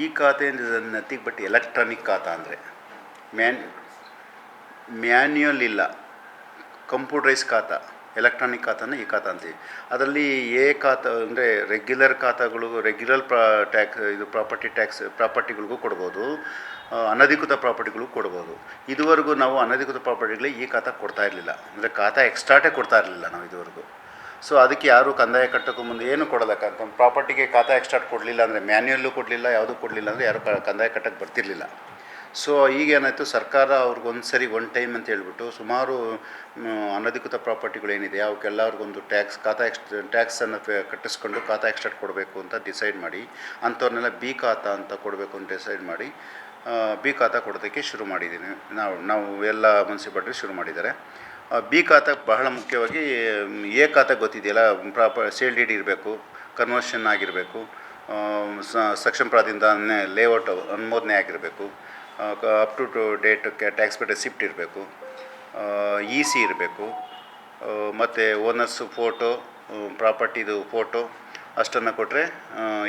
ಈ ಖಾತೆ nothing but electronic ಖಾತಾ ಅಂದರೆ. ಮ್ಯಾನ್, ಮ್ಯಾನ್ಯುಯಲ್ ಇಲ್ಲ. ಕಂಪ್ಯೂಟರೈಸ್ ಖಾತಾ ಎಲೆಕ್ಟ್ರಾನಿಕ್ ಖಾತಾನ ಈ ಖಾತಾ ಅಂತೀವಿ. ಅದರಲ್ಲಿ ಎ ಖಾತಾ ಅಂದರೆ ರೆಗ್ಯುಲರ್ ಖಾತಾಗಳು ರೆಗ್ಯುಲರ್ ಪ್ರಾ ಟ್ಯಾಕ್ಸ್ ಇದು ಪ್ರಾಪರ್ಟಿ ಟ್ಯಾಕ್ಸ್ ಪ್ರಾಪರ್ಟಿಗಳಿಗೂ ಕೊಡ್ಬೋದು. ಅನಧಿಕೃತ ಪ್ರಾಪರ್ಟಿಗಳಿಗೂ ಕೊಡ್ಬೋದು. ಇದುವರೆಗೂ ನಾವು ಅನಧಿಕೃತ ಪ್ರಾಪರ್ಟಿಗಳಿಗೆ ಈ ಖಾತಾ ಕೊಡ್ತಾ ಇರಲಿಲ್ಲ. ಅಂದರೆ ಖಾತಾ ಎಕ್ಸ್ಟ್ರಾಟೇ ಕೊಡ್ತಾ ಇರಲಿಲ್ಲ ನಾವು ಇದುವರೆಗೂ. ಸೊ ಅದಕ್ಕೆ ಯಾರೂ ಕಂದಾಯ ಕಟ್ಟೋಕ್ಕೂ ಮುಂದೆ ಏನು ಕೊಡೋಲ್ಲ. ಪ್ರಾಪರ್ಟಿಗೆ ಖಾತಾ ಎಕ್ಸ್ಟ್ರಾಟ್ ಕೊಡಲಿಲ್ಲ ಅಂದರೆ ಮ್ಯಾನ್ಯಲ್ಲೂ ಕೊಡಲಿಲ್ಲ, ಯಾವುದೂ ಕೊಡಲಿಲ್ಲ ಅಂದರೆ ಯಾರು ಕಂದಾಯ ಕಟ್ಟಕ್ಕೆ ಬರ್ತಿರ್ಲಿಲ್ಲ. ಸೊ ಈಗೇನಾಯಿತು ಸರ್ಕಾರ ಅವ್ರಿಗೊಂದು ಸರಿ ಒನ್ ಟೈಮ್ ಅಂತ ಹೇಳ್ಬಿಟ್ಟು ಸುಮಾರು ಅನಧಿಕೃತ ಪ್ರಾಪರ್ಟಿಗಳೇನಿದೆ ಅವಕ್ಕೆಲ್ಲರಿಗೊಂದು ಟ್ಯಾಕ್ಸ್, ಖಾತಾ ಎಕ್ಸ್ ಟ್ಯಾಕ್ಸನ್ನು ಕಟ್ಟಿಸ್ಕೊಂಡು ಖಾತಾ ಎಕ್ಸ್ಟ್ರಾಟ್ ಕೊಡಬೇಕು ಅಂತ ಡಿಸೈಡ್ ಮಾಡಿ, ಅಂಥವ್ರನ್ನೆಲ್ಲ ಬಿ ಖಾತಾ ಅಂತ ಕೊಡಬೇಕು ಅಂತ ಡಿಸೈಡ್ ಮಾಡಿ ಬಿ ಖಾತಾ ಕೊಡೋದಕ್ಕೆ ಶುರು ಮಾಡಿದ್ದೀನಿ ನಾವು ನಾವು ಎಲ್ಲ ಮುನ್ಸಿಪಾಲ್ಟಿ ಶುರು ಮಾಡಿದ್ದಾರೆ. ಬಿ ಖಾತಾ ಬಹಳ ಮುಖ್ಯವಾಗಿ ಎ ಖಾತಾ ಗೊತ್ತಿದೆಯಲ್ಲ, ಪ್ರಾಪರ್ ಸೇಲ್ ಡೀಡ್ ಇರಬೇಕು ಕನ್ವರ್ಷನ್ ಆಗಿರಬೇಕು ಸಕ್ಷಮ್ ಪ್ರಾದಿಂದ ಲೇಔಟ್ ಅನುಮೋದನೆ ಆಗಿರಬೇಕು up to to date tax pay receipt ಇರಬೇಕು ಇ ಸಿ ಇರಬೇಕು ಮತ್ತು ಓನರ್ಸು ಫೋಟೋ ಪ್ರಾಪರ್ಟಿದು ಫೋಟೋ ಅಷ್ಟನ್ನು ಕೊಟ್ಟರೆ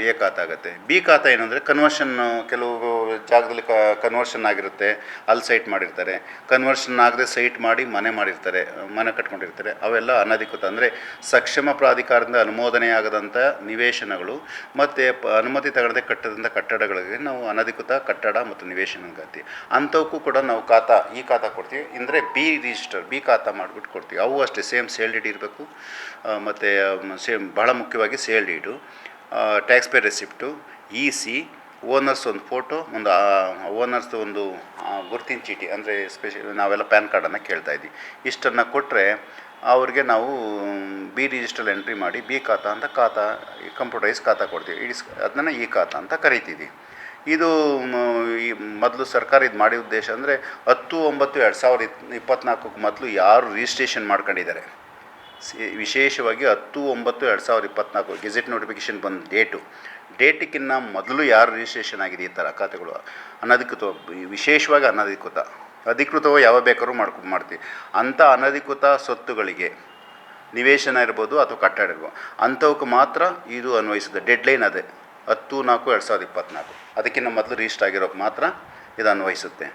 ಎ ಖಾತ ಆಗುತ್ತೆ. ಬಿ ಖಾತ ಏನಂದರೆ ಕನ್ವರ್ಷನ್ ಕೆಲವು ಜಾಗದಲ್ಲಿ ಕನ್ವರ್ಷನ್ ಆಗಿರುತ್ತೆ, ಅಲ್ಲಿ ಸೈಟ್ ಮಾಡಿರ್ತಾರೆ. ಕನ್ವರ್ಷನ್ ಆಗದೆ ಸೈಟ್ ಮಾಡಿ ಮನೆ ಮಾಡಿರ್ತಾರೆ, ಮನೆ ಕಟ್ಕೊಂಡಿರ್ತಾರೆ. ಅವೆಲ್ಲ ಅನಧಿಕೃತ. ಅಂದರೆ ಸಕ್ಷಮ ಪ್ರಾಧಿಕಾರದಿಂದ ಅನುಮೋದನೆ ಆಗದಂಥ ನಿವೇಶನಗಳು ಮತ್ತು ಅನುಮತಿ ತಗೊಳ್ಳದೆ ಕಟ್ಟದಂಥ ಕಟ್ಟಡಗಳಿಗೆ ನಾವು ಅನಧಿಕೃತ ಕಟ್ಟಡ ಮತ್ತು ನಿವೇಶನ ಅಂತೀವಿ ಅಂಥವಕ್ಕೂ ಕೂಡ ನಾವು ಖಾತಾ, ಈ ಖಾತಾ ಕೊಡ್ತೀವಿ. ಅಂದರೆ ಬಿ ರಿಜಿಸ್ಟರ್ ಬಿ ಖಾತಾ ಮಾಡಿಬಿಟ್ಟು ಕೊಡ್ತೀವಿ. ಅವು ಅಷ್ಟೇ ಸೇಮ್ ಸೇಲ್ ಡೀಡ್ ಇರಬೇಕು. ಮತ್ತು ಸೇಮ್ ಬಹಳ ಮುಖ್ಯವಾಗಿ sale deed tax pay receipt E C owners ಒಂದು ಫೋಟೋ, ಒಂದು ಓನರ್ಸ್ ಒಂದು ಗುರುತಿನ ಚೀಟಿ, ಅಂದರೆ ಸ್ಪೆಷಲ್ ನಾವೆಲ್ಲ ಪ್ಯಾನ್ ಕಾರ್ಡನ್ನು ಕೇಳ್ತಾ ಇದ್ದೀವಿ ಇಷ್ಟನ್ನು ಕೊಟ್ಟರೆ ಅವ್ರಿಗೆ ನಾವು ಬಿ ರಿಜಿಸ್ಟರ್ ಎಂಟ್ರಿ ಮಾಡಿ, ಬಿ ಖಾತಾ ಅಂತ ಖಾತಾ ಕಂಪ್ಯೂಟರೈಸ್ ಖಾತಾ ಕೊಡ್ತೀವಿ. ಇಡಿಸ್ ಅದನ್ನು ಈ ಖಾತಾ ಅಂತ ಕರಿತೀವಿ ಇದು ಈ ಮೊದಲು ಸರ್ಕಾರ ಇದು ಮಾಡಿ ಉದ್ದೇಶ ಅಂದರೆ ಹತ್ತು, ಒಂಬತ್ತು, ಎರಡು ಸಾವಿರದ ಇಪ್ ಇಪ್ಪತ್ತ್ನಾಲ್ಕಕ್ಕೆ ಮೊದಲು ಯಾರು ರಿಜಿಸ್ಟ್ರೇಷನ್ ಮಾಡ್ಕೊಂಡಿದ್ದಾರೆ. ವಿಶೇಷವಾಗಿ ಹತ್ತು, ಒಂಬತ್ತು, ಎರಡು ಸಾವಿರದ ಇಪ್ಪತ್ತ್ನಾಲ್ಕು ಗೆಜೆಟ್ ನೋಟಿಫಿಕೇಷನ್ ಬಂದ ಡೇಟು ಡೇಟಿಗಿನ್ನ ಮೊದಲು ಯಾರು ರಿಜಿಸ್ಟ್ರೇಷನ್ ಆಗಿದೆ ಈ ಥರ ಖಾತೆಗಳು? ಅನಧಿಕೃತ, ವಿಶೇಷವಾಗಿ ಅನಧಿಕೃತ. ಅಧಿಕೃತವೋ ಯಾವ ಬೇಕಾದ್ರೂ ಮಾಡ್ಕೊ, ಮಾಡ್ತೀವಿ. ಅಂಥ ಅನಧಿಕೃತ ಸ್ವತ್ತುಗಳಿಗೆ ನಿವೇಶನ ಇರ್ಬೋದು ಅಥವಾ ಕಟ್ಟಡ ಇರ್ಬೋದು. ಅಂಥವಕ್ಕೆ ಮಾತ್ರ ಇದು ಅನ್ವಯಿಸುತ್ತೆ. ಡೆಡ್ಲೈನ್ ಅದೇ. ಹತ್ತು ನಾಲ್ಕು ಎರಡು ಸಾವಿರದ ಇಪ್ಪತ್ತ್ನಾಲ್ಕು ಅದಕ್ಕಿಂತ ಮೊದಲು ರಿಜಿಸ್ಟರ್ ಆಗಿರೋಕ್ಕೆ ಮಾತ್ರ ಇದು ಅನ್ವಯಿಸುತ್ತೆ.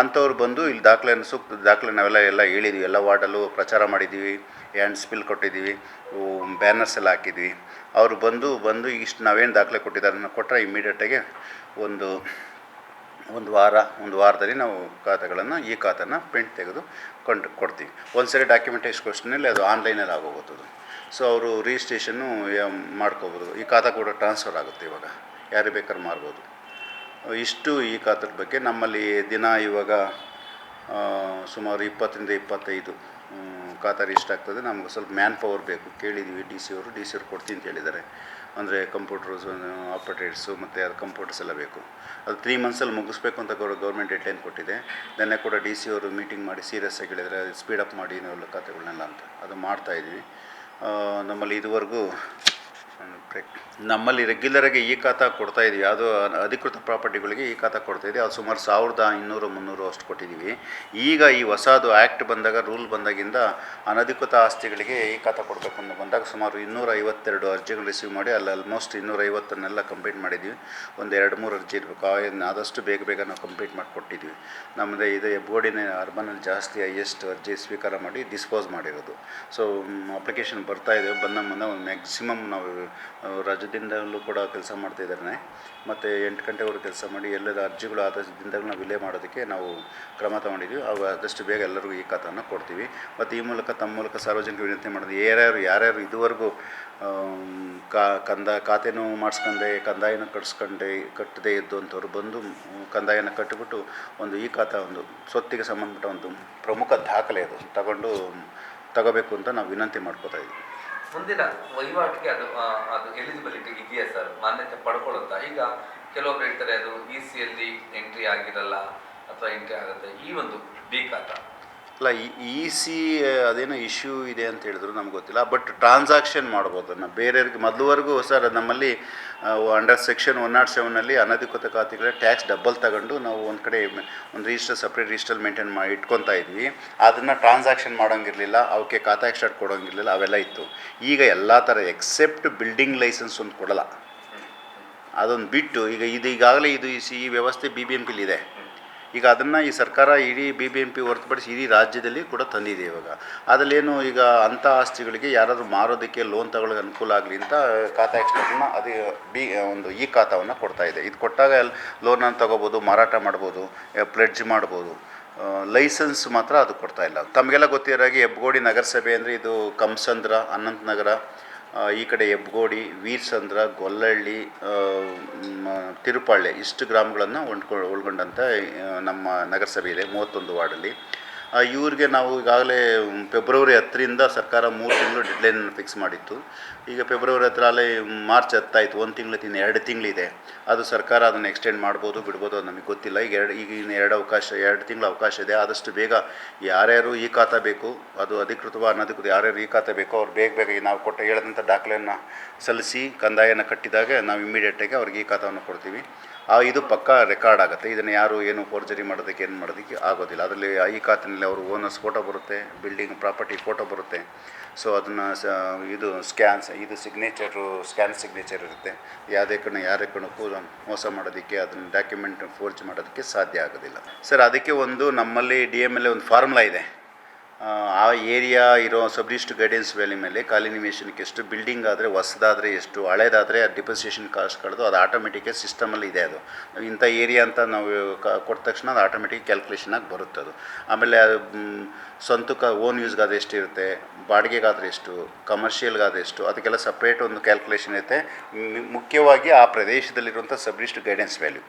ಅಂಥವ್ರು ಬಂದು ಇಲ್ಲಿ ದಾಖಲೆಯನ್ನು ಸೂಕ್ತ ದಾಖಲೆ ನಾವೆಲ್ಲ ಎಲ್ಲ ಹೇಳಿದ್ವಿ. ಎಲ್ಲ ವಾರ್ಡಲ್ಲೂ ಪ್ರಚಾರ ಮಾಡಿದ್ದೀವಿ. ಹ್ಯಾಂಡ್ ಸ್ಪಿಲ್ ಕೊಟ್ಟಿದ್ದೀವಿ. ಬ್ಯಾನರ್ಸ್ ಎಲ್ಲ ಹಾಕಿದ್ವಿ ಅವರು ಬಂದು ಬಂದು ಇಷ್ಟು ನಾವೇನು ದಾಖಲೆ ಕೊಟ್ಟಿದ್ದಾರೆ ಅದನ್ನು ಕೊಟ್ಟರೆ ಇಮ್ಮಿಡಿಯೇಟಾಗಿ ಒಂದು ಒಂದು ವಾರ, ಒಂದು ವಾರದಲ್ಲಿ ನಾವು ಖಾತೆಗಳನ್ನು, ಈ ಖಾತೆನ ಪ್ರಿಂಟ್ ತೆಗೆದು ಕೊಂಡು ಕೊಡ್ತೀವಿ. ಒಂದು ಸರಿ ಕೊಷ್ಟಿನಲ್ಲಿ ಅದು ಆನ್ಲೈನಲ್ಲಿ ಆಗೋಗುತ್ತದೆ ಸೊ ಅವರು ರಿಜಿಸ್ಟ್ರೇಷನ್ನು ಮಾಡ್ಕೋಬೋದು. ಈ ಖಾತೆ ಕೂಡ ಟ್ರಾನ್ಸ್ಫರ್ ಆಗುತ್ತೆ ಇವಾಗ. ಯಾರು ಬೇಕಾದ್ರೂ ಮಾರ್ಬೋದು. ಇಷ್ಟು ಈ ಖಾತೆದ ಬಗ್ಗೆ ನಮ್ಮಲ್ಲಿ ದಿನ ಇವಾಗ ಸುಮಾರು ಇಪ್ಪತ್ತರಿಂದ ಇಪ್ಪತ್ತೈದು ಹ್ಮ್, ಇಷ್ಟ ಆಗ್ತದೆ. ನಮ್ಗೆ ಸ್ವಲ್ಪ ಮ್ಯಾನ್ ಪವರ್ ಬೇಕು. ಕೇಳಿದ್ದೀವಿ ಡಿ ಸಿ ಅವರು. ಡಿ ಸಿ ಅವ್ರು ಕೊಡ್ತೀನಿ ಅಂತ ಹೇಳಿದ್ದಾರೆ. ಅಂದರೆ ಕಂಪ್ಯೂಟರ್ಸ್ ಆಪರೇಟರ್ಸು ಮತ್ತು ಅದು ಕಂಪ್ಯೂಟರ್ಸ್ ಎಲ್ಲ ಬೇಕು. ಅದು ತ್ರೀ ಮಂತ್ಸಲ್ಲಿ ಮುಗಿಸ್ಬೇಕು ಅಂತ ಗೌರ್ ಗೌರ್ಮೆಂಟ್ ಡೆಡ್ಲೈನ್ ಕೊಟ್ಟಿದೆ. ನೆನ್ನೆ ಕೂಡ ಡಿ ಸಿ ಅವರು ಮೀಟಿಂಗ್ ಮಾಡಿ ಸೀರಿಯಸ್ ಆಗಿ ಹೇಳಿದರೆ ಸ್ಪೀಡಪ್ ಮಾಡಿ ನಾವೆಲ್ಲ ಖಾತೆಗಳನ್ನೆಲ್ಲ ಅಂತ. ಅದು ಮಾಡ್ತಾಯಿದ್ವಿ ನಮ್ಮಲ್ಲಿ ಇದುವರೆಗೂ ನಮ್ಮಲ್ಲಿ ರೆಗ್ಯುಲರಾಗಿ ಈ ಖಾತಾ ಕೊಡ್ತಾ ಇದೀವಿ. ಅದು ಅಧಿಕೃತ ಪ್ರಾಪರ್ಟಿಗಳಿಗೆ ಈ ಖಾತಾ ಕೊಡ್ತಾ ಇದೀವಿ. ಅದು ಸುಮಾರು ಸಾವಿರದ ಇನ್ನೂರು, ಮುನ್ನೂರು ಅಷ್ಟು ಕೊಟ್ಟಿದ್ದೀವಿ ಈಗ ಈ ಹೊಸದು ಆ್ಯಕ್ಟ್ ಬಂದಾಗ ರೂಲ್ ಬಂದಾಗಿಂದ ಅನಧಿಕೃತ ಆಸ್ತಿಗಳಿಗೆ ಈ ಖಾತಾ ಕೊಡಬೇಕು ಅಂತ ಬಂದಾಗ ಸುಮಾರು ಇನ್ನೂರ ಐವತ್ತೆರಡು ಅರ್ಜಿಗಳು ರಿಸೀವ್ ಮಾಡಿ, ಅಲ್ಲಿ ಆಲ್ಮೋಸ್ಟ್ ಇನ್ನೂರ ಐವತ್ತನ್ನೆಲ್ಲ ಕಂಪ್ಲೀಟ್ ಮಾಡಿದ್ದೀವಿ ಒಂದು ಎರಡು, ಮೂರು ಅರ್ಜಿ ಇರಬೇಕು. ಆದಷ್ಟು ಬೇಗ ಬೇಗ ನಾವು ಕಂಪ್ಲೀಟ್ ಮಾಡಿ ಕೊಟ್ಟಿದ್ವಿ. ನಮ್ಮದೇ ಇದು, ಬೋರ್ಡಿನ ಅರ್ಬನಲ್ಲಿ ಜಾಸ್ತಿ ಹೈಯೆಸ್ಟ್ ಅರ್ಜಿ ಸ್ವೀಕಾರ ಮಾಡಿ ಡಿಸ್ಪೋಸ್ ಮಾಡಿರೋದು. ಸೊ ಅಪ್ಲಿಕೇಶನ್ ಬರ್ತಾ ಇದೆ. ಬಂದ ಮುಂದೆ ಒಂದು ಮ್ಯಾಕ್ಸಿಮಮ್ ನಾವು ಆ, ರಾಜ್ಯದಿಂದಲೂ ಕೂಡ ಕೆಲಸ ಮಾಡ್ತಾ ಇದ್ದಾರೆ ಮತ್ತು ಎಂಟು ಗಂಟೆವರೆಗೂ ಕೆಲಸ ಮಾಡಿ ಎಲ್ಲರ ಅರ್ಜಿಗಳು ದಿನದಲ್ಲಿ ನಾವು ವಿಲೇ ಮಾಡೋದಕ್ಕೆ ನಾವು ಕ್ರಮ ತಗೊಂಡಿದ್ದೀವಿ ಅವು ಆದಷ್ಟು ಬೇಗ ಎಲ್ಲರಿಗೂ ಈ ಖಾತನ್ನು ಕೊಡ್ತೀವಿ. ಮತ್ತು ಈ ಮೂಲಕ ತಮ್ಮ ಮೂಲಕ ಸಾರ್ವಜನಿಕ ವಿನಂತಿ ಮಾಡೋದು ಯಾರ್ಯಾರು ಯಾರ್ಯಾರು ಇದುವರೆಗೂ ಕಾ ಕಂದ ಖಾತೆನೂ ಮಾಡಿಸ್ಕೊಂಡೆ ಕಂದಾಯನ ಕಟ್ಸ್ಕೊಂಡೆ ಕಟ್ಟದೇ ಇದ್ದಂಥವ್ರು ಬಂದು ಮ್, ಕಂದಾಯನ ಕಟ್ಟಿಬಿಟ್ಟು ಒಂದು ಈ ಖಾತಾ ಒಂದು ಸ್ವತ್ತಿಗೆ ಸಂಬಂಧಪಟ್ಟ ಒಂದು ಪ್ರಮುಖ ದಾಖಲೆ ಅದು. ತಗೊಂಡು ತಗೋಬೇಕು ಅಂತ ನಾವು ವಿನಂತಿ ಮಾಡ್ಕೋತಾ ಇದ್ದೀವಿ. ಮುಂದಿನ ವಹಿವಾಟಿಗೆ ಅದು ಅದು ಎಲಿಜಿಬಿಲಿಟಿ ಇದೆಯಾ ಸರ್? ಮಾನ್ಯತೆ ಪಡ್ಕೊಳ್ಳುತ್ತಾ? ಈಗ ಕೆಲವೊಬ್ರು ಹೇಳ್ತಾರೆ ಅದು ಇ ಸಿಯಲ್ಲಿ ಎಂಟ್ರಿ ಆಗಿರಲ್ಲ ಅಥವಾ ಎಂಟ್ರಿ ಆಗುತ್ತೆ. ಈ ಒಂದು ಬಿ ಅಲ್ಲ ಇ ಸಿ ಅದೇನೋ ಇಶ್ಯೂ ಇದೆ ಅಂತ ಹೇಳಿದ್ರು, ನಮ್ಗೆ ಗೊತ್ತಿಲ್ಲ. ಬಟ್ ಟ್ರಾನ್ಸಾಕ್ಷನ್ ಮಾಡ್ಬೋದು ಅದನ್ನು. ಬೇರೆಯವ್ರಿಗೆ, ಮೊದಲುವರೆಗೂ ಸರ್ ನಮ್ಮಲ್ಲಿ ಅಂಡರ್ ಸೆಕ್ಷನ್ ಒನ್ ನಾಟ್ ಸೆವೆನಲ್ಲಿ ಅನಧಿಕೃತ ಖಾತೆಗಳ ಟ್ಯಾಕ್ಸ್ ಡಬಲ್ ತಗೊಂಡು ನಾವು ಒಂದು ಕಡೆ, ಒಂದು ರಿಜಿಸ್ಟರ್ ಸಪ್ರೇಟ್ ರಿಜಿಸ್ಟರ್ ಮೇಂಟೈನ್ ಮಾಡಿ ಇಟ್ಕೊತಾ ಇದ್ವಿ. ಅದನ್ನು ಟ್ರಾನ್ಸಾಕ್ಷನ್ ಮಾಡೋಂಗಿರಲಿಲ್ಲ ಅವಕ್ಕೆ ಖಾತಾ ಎಕ್ಸ್ಟ್ರಾಟ್ ಕೊಡೋಂಗಿರಲಿಲ್ಲ, ಅವೆಲ್ಲ ಇತ್ತು. ಈಗ ಎಲ್ಲ ಥರ ಎಕ್ಸೆಪ್ಟ್ ಬಿಲ್ಡಿಂಗ್ ಲೈಸೆನ್ಸ್ ಒಂದು ಕೊಡಲ್ಲ. ಅದೊಂದು ಬಿಟ್ಟು, ಈಗ ಇದು ಈಗಾಗಲೇ ಇದು ಈ ವ್ಯವಸ್ಥೆ ಬಿ ಬಿ ಎಂ ಪಿಲಿದೆ ಈಗ ಅದನ್ನು ಈ ಸರ್ಕಾರ ಇಡೀ ಬಿ ಬಿ ಎಂ ಪಿ ಹೊರತುಪಡಿಸಿ ಇಡೀ ರಾಜ್ಯದಲ್ಲಿ ಕೂಡ ತಂದಿದೆ ಇವಾಗ. ಅದರಲ್ಲೇನು ಈಗ ಅಂಥ ಆಸ್ತಿಗಳಿಗೆ ಯಾರಾದರೂ ಮಾರೋದಕ್ಕೆ ಲೋನ್ ತಗೊಳ್ಳೋಕೆ ಅನುಕೂಲ ಆಗಲಿ ಅಂತ ಖಾತಾ ಎಕ್ಸ್ಪರ್ಟ್ನ ಅದು ಬಿ ಒಂದು ಈ ಖಾತಾವನ್ನು ಕೊಡ್ತಾ ಇದೆ. ಇದು ಕೊಟ್ಟಾಗ ಲೋನನ್ನು ತಗೋಬೋದು ಮಾರಾಟ ಮಾಡ್ಬೋದು ಪ್ಲೆಡ್ಜ್ ಮಾಡ್ಬೋದು. ಲೈಸೆನ್ಸ್ ಮಾತ್ರ ಅದು ಕೊಡ್ತಾ ಇಲ್ಲ. ತಮಗೆಲ್ಲ ಗೊತ್ತಿರೋ ಹಾಗೆ ಹೆಬ್ಗೋಡಿ ನಗರಸಭೆ ಅಂದರೆ ಇದು ಕಂಸಂದ್ರ ಅನಂತ ನಗರ ಆ, ಈ ಕಡೆ ಹೆಬ್ಗೋಡಿ ವೀರಸಂದ್ರ ಮ, ತಿರುಪಾಳ್ಯ ಇಷ್ಟು ಗ್ರಾಮಗಳನ್ನು ಒಳ್ಕೊ ಒಳಗೊಂಡಂಥ ನಮ್ಮ ನಗರಸಭೆ ಇದೆ ಮೂವತ್ತೊಂದು ವಾರ್ಡಲ್ಲಿ. ಇವ್ರಿಗೆ ನಾವು ಈಗಾಗಲೇ ಫೆಬ್ರವರಿ ಹತ್ತರಿಂದ ಸರ್ಕಾರ ಮೂರು ತಿಂಗಳು ಡೆಡ್ಲೈನ್ ಫಿಕ್ಸ್ ಮಾಡಿತ್ತು. ಈಗ ಫೆಬ್ರವರಿ ಹತ್ರ ಅಲ್ಲೇ ಮಾರ್ಚ್ ಹತ್ತಾಯಿತು. ಒಂದು ತಿಂಗಳು ಇನ್ನು ಎರಡು ತಿಂಗಳಿದೆ. ಅದು ಸರ್ಕಾರ ಅದನ್ನು ಎಕ್ಸ್ಟೆಂಡ್ ಮಾಡ್ಬೋದು, ಬಿಡ್ಬೋದು ಅದು ನಮಗೆ ಗೊತ್ತಿಲ್ಲ. ಈಗ ಎರಡು, ಈಗ ಇನ್ನು ಎರಡು ಅವಕಾಶ, ಎರಡು ತಿಂಗಳ ಅವಕಾಶ ಇದೆ. ಆದಷ್ಟು ಬೇಗ ಯಾರ್ಯಾರು ಈ ಖಾತಾ ಬೇಕು, ಅದು ಅಧಿಕೃತವ ಅನಧಿಕೃತ ಯಾರ್ಯಾರು ಈ ಖಾತೆ ಬೇಕೋ ಅವ್ರು ಬೇಗ ಬೇಗ ನಾವು ಕೊಟ್ಟ, ಹೇಳಿದಂಥ ದಾಖಲೆಯನ್ನು ಸಲ್ಲಿಸಿ, ಕಂದಾಯನ ಕಟ್ಟಿದಾಗ ನಾವು ಇಮ್ಮಿಡಿಯೇಟಾಗಿ ಅವ್ರಿಗೆ ಈ ಖಾತವನ್ನು ಕೊಡ್ತೀವಿ. ಆ, ಇದು ಪಕ್ಕಾ ರೆಕಾರ್ಡ್ ಆಗುತ್ತೆ. ಇದನ್ನು ಯಾರು ಏನು ಫೋರ್ಜರಿ ಮಾಡೋದಕ್ಕೆ, ಏನು ಮಾಡೋದಕ್ಕೆ ಆಗೋದಿಲ್ಲ. ಅದರಲ್ಲಿ ಈ ಖಾತೆಯಲ್ಲಿ ಅವರು ಓನರ್ಸ್ ಫೋಟೋ ಬರುತ್ತೆ, ಬಿಲ್ಡಿಂಗ್ ಪ್ರಾಪರ್ಟಿ ಫೋಟೋ ಬರುತ್ತೆ. ಸೊ ಅದನ್ನು ಸ, ಇದು ಸ್ಕ್ಯಾನ್ಸ್, ಇದು ಸಿಗ್ನೇಚರು, ಸ್ಕ್ಯಾನ್ ಸಿಗ್ನೇಚರ್ ಇರುತ್ತೆ. ಯಾವುದೇ ಕಣ ಯಾರೇ ಕಣಕ್ಕೂ ಮೋಸ ಮಾಡೋದಕ್ಕೆ, ಅದನ್ನು ಡಾಕ್ಯುಮೆಂಟ್ ಫೋರ್ಜ್ ಮಾಡೋದಕ್ಕೆ ಸಾಧ್ಯ ಆಗೋದಿಲ್ಲ. ಸರ್, ಅದಕ್ಕೆ ಒಂದು ನಮ್ಮಲ್ಲಿ ಡಿ ಎಂ ಎಲ್ ಒಂದು ಫಾರ್ಮುಲಾ ಇದೆ. ಆ, ಆ ಏರಿಯಾ ಇರೋ ಸಬ್ ರಿಜಿಸ್ಟ್ರ್ ಗೈಡೆನ್ಸ್ ವ್ಯಾಲಿ ಮೇಲೆ ಕಾಲಿನಿಮೇಷನ್ಗೆ ಎಷ್ಟು ಬಿಲ್ಡಿಂಗ್ ಆದರೆ ಹೊಸದಾದರೆ ಎಷ್ಟು ಹಳೇದಾದರೆ ಡಿಪ್ರಿಸಿಯೇಷನ್ ಕಾಸ್ಟ್ ಕಳೆದು ಅದು ಆಟೋಮೆಟಿಕ್ಕಾಗಿ ಸಿಸ್ಟಮಲ್ಲಿ ಇದೆ ಅದು. ಇಂಥ ಏರಿಯಾ ಅಂತ ನಾವು ಕೊಟ್ಟ ತಕ್ಷಣ ಅದು ಆಟೋಮೆಟಿಕ್ ಕ್ಯಾಲ್ಕುಲೇಷನಾಗಿ ಬರುತ್ತೆ ಅದು. ಆಮೇಲೆ ಅದು ಸ್ವಂತಕ್ಕೆ ಓನ್ ಯೂಸ್ಗಾದ್ರೆ ಎಷ್ಟಿರುತ್ತೆ ಬಾಡಿಗೆಗಾದರೆ ಎಷ್ಟು ಕಮರ್ಷಿಯಲ್ಗಾದ್ರೆ ಎಷ್ಟು ಅದಕ್ಕೆಲ್ಲ ಸಪ್ರೇಟ್ ಒಂದು ಕ್ಯಾಲ್ಕುಲೇಷನ್ ಇರುತ್ತೆ. ಮುಖ್ಯವಾಗಿ ಆ ಪ್ರದೇಶದಲ್ಲಿರುವಂಥ sub dist guidance value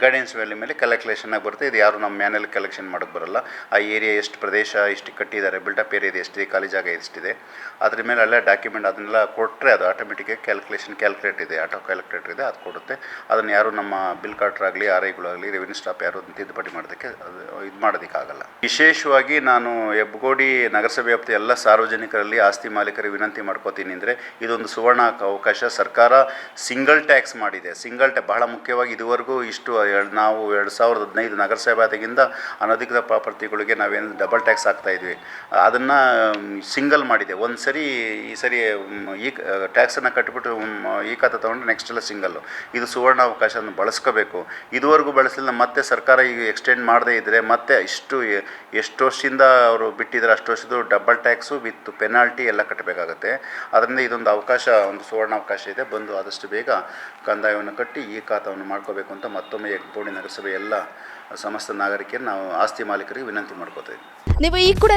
guidance value ಮೇಲೆ ಕಲೆಕ್ಷನಾಗಿ ಬರುತ್ತೆ. ಇದು ಯಾರು ನಮ್ಮ ಮ್ಯಾನಲ್ಲಿ ಕಲೆಕ್ಷನ್ ಮಾಡೋಕ್ಕೆ ಬರಲ್ಲ. ಆ ಏರಿಯಾ ಎಷ್ಟು ಪ್ರದೇಶ ಎಷ್ಟು ಕಟ್ಟಿದ್ದಾರೆ. ಬಿಲ್ಡಪ್ ಏರಿಯಾ ಎಷ್ಟಿದೆ, ಖಾಲಿ ಜಾಗ ಎಷ್ಟಿದೆ. ಅದ್ರ ಮೇಲೆ ಅಲ್ಲೇ ಡಾಕ್ಯುಮೆಂಟ್ ಅದನ್ನೆಲ್ಲ ಕೊಟ್ಟರೆ ಅದು ಆಟೋಮೆಟಿಕಾಗಿ ಕ್ಯಾಲ್ಕುಲೇಷನ್ ಕ್ಯಾಲ್ಕುಲೇಟ್ ಇದೆ ಆಟೋ ಕ್ಯಾಲ್ಕುಲೇಟರ್ ಇದೆ, ಅದು ಕೊಡುತ್ತೆ. ಅದನ್ನು ಯಾರು ನಮ್ಮ ಬಿಲ್ ಆಗಲಿ ಆರ್ ಐಗಳಾಗಲಿ ರೆವಿನ್ಯೂ ಸ್ಟಾಫ್ ಯಾರು ತಿದ್ದುಪಡಿ ಮಾಡೋದಕ್ಕೆ ಅದು ಇದು ಮಾಡೋದಕ್ಕಾಗಲ್ಲ. ವಿಶೇಷವಾಗಿ ನಾನು ಹೆಬ್ಗೋಡಿ ನಗರಸಭೆ ವ್ಯಾಪ್ತಿಯ ಎಲ್ಲ ಸಾರ್ವಜನಿಕರಲ್ಲಿ ಆಸ್ತಿ ಮಾಲೀಕರಿಗೆ ವಿನಂತಿ ಮಾಡ್ಕೋತೀನಿ ಅಂದರೆ, ಇದೊಂದು ಸುವರ್ಣ ಅವಕಾಶ. ಸರ್ಕಾರ ಸಿಂಗಲ್ ಟ್ಯಾಕ್ಸ್ ಮಾಡಿದೆ. ಸಿಂಗಲ್ ಟ್ಯಾ ಬಹಳ ಮುಖ್ಯವಾಗಿ ಇದುವರೆಗೂ ಇಷ್ಟು ನಾವು ಎರಡು ಸಾವಿರದ ಹದಿನೈದು ನಗರಸಭಾದಾಗಿಂದ ಅನಧಿಕೃತ ಪ್ರಾಪರ್ಟಿಗಳಿಗೆ ನಾವೇನು ಡಬಲ್ ಟ್ಯಾಕ್ಸ್ ಹಾಕ್ತಾ ಇದ್ವಿ. ಅದನ್ನು ಸಿಂಗಲ್ ಮಾಡಿದೆ. ಒಂದು ಸರಿ ಈ ಸರಿ ಈ ಟ್ಯಾಕ್ಸನ್ನು ಕಟ್ಬಿಟ್ಟು ಈ ಖಾತೆ ತೊಗೊಂಡ್ರೆ ನೆಕ್ಸ್ಟ್ ಎಲ್ಲ ಸಿಂಗಲ್ಲು. ಇದು ಸುವರ್ಣ ಅವಕಾಶವನ್ನು ಬಳಸ್ಕೋಬೇಕು. ಇದುವರೆಗೂ ಬಳಸಲಿಲ್ಲ, ಮತ್ತೆ ಸರ್ಕಾರ ಈಗ ಎಕ್ಸ್ಟೆಂಡ್ ಮಾಡದೇ ಇದ್ದರೆ ಮತ್ತೆ ಇಷ್ಟು ಎಷ್ಟು ವರ್ಷದಿಂದ ಅವರು ಬಿಟ್ಟಿದ್ದಾರೆ ಅಷ್ಟು ವರ್ಷದ್ದು ಡಬಲ್ ಟ್ಯಾಕ್ಸು ವಿತ್ ಪೆನಾಲ್ಟಿ ಎಲ್ಲ ಕಟ್ಟಬೇಕಾಗತ್ತೆ. ಅದರಿಂದ ಇದೊಂದು ಅವಕಾಶ, ಒಂದು ಸುವರ್ಣ ಅವಕಾಶ ಇದೆ. ಬಂದು ಆದಷ್ಟು ಬೇಗ ಕಂದಾಯವನ್ನು ಕಟ್ಟಿ ಈ ಖಾತವನ್ನು ಮಾಡ್ಕೋಬೇಕು ಅಂತ ಮತ್ತೊಮ್ಮೆ ಬೋಡಿ ನಗರಸಭೆ ಎಲ್ಲ ಸಮಸ್ತ ನಾಗರಿಕರಿಗೆ ನಾವು, ಆಸ್ತಿ ಮಾಲೀಕರಿಗೆ ವಿನಂತಿ ಮಾಡ್ಕೋತಾ ನೀವು ಈ ಕೂಡ